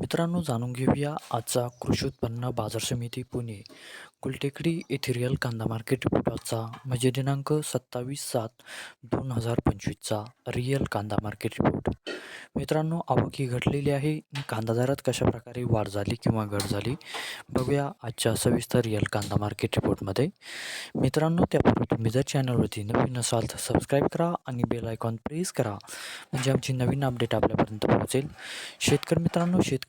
मित्रांनो जाणून घेऊया आजचा कृषी उत्पन्न बाजार समिती पुणे. गुलटेकडी इथिरियल कांदा मार्केट रिपोर्टाचा म्हणजे दिनांक सत्तावीस सात दोन हजार पंचवीसचा रिअल कांदा मार्केट रिपोर्ट. मित्रांनो आवक ही घटलेली आहे. कांदा दरात कशाप्रकारे वाढ झाली किंवा घट झाली बघूया आजच्या सविस्तर रिअल कांदा मार्केट रिपोर्टमध्ये. मित्रांनो त्यापूर्वी तुम्ही जर चॅनलवरती नवीन असाल तर सबस्क्राईब करा आणि बेल आयकॉन प्रेस करा म्हणजे आमची नवीन अपडेट आपल्यापर्यंत पोहोचेल. शेतकरी मित्रांनो शेतकरी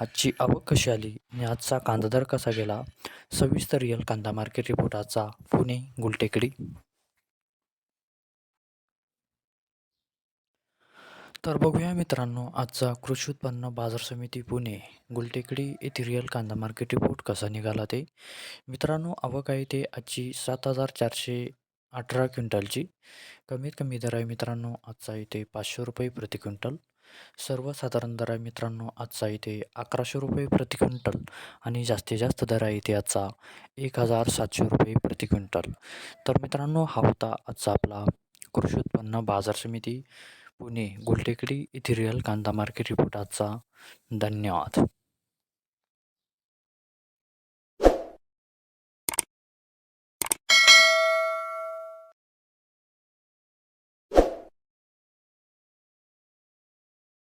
आजची आवक कशी आली आणि आजचा कांदा दर कसा गेला? सविस्तर रिअल कांदा मार्केट रिपोर्ट आजचा पुणे गुलटेकडी. तर बघूया मित्रांनो आजचा कृषी उत्पन्न बाजार समिती पुणे गुलटेकडी येथे रिअल कांदा मार्केट रिपोर्ट कसा निघाला ते? मित्रांनो आवक आहे ते आजची सात हजार चारशे अठरा क्विंटलची. कमीत कमी दर आहे मित्रांनो आजचा इथे पाचशे रुपये प्रति क्विंटल. सर्वसाधारण दर आहे मित्रांनो आजचा इथे अकराशे रुपये प्रति क्विंटल आणि जास्तीत जास्त दर आहे इथे आजचा एक हजार सातशे रुपये प्रति क्विंटल. तर मित्रांनो हा होता आजचा आपला कृषी उत्पन्न बाजार समिती पुणे गुलटेकडी इथे रिअल कांदा मार्केट रिपोर्ट आजचा. धन्यवाद.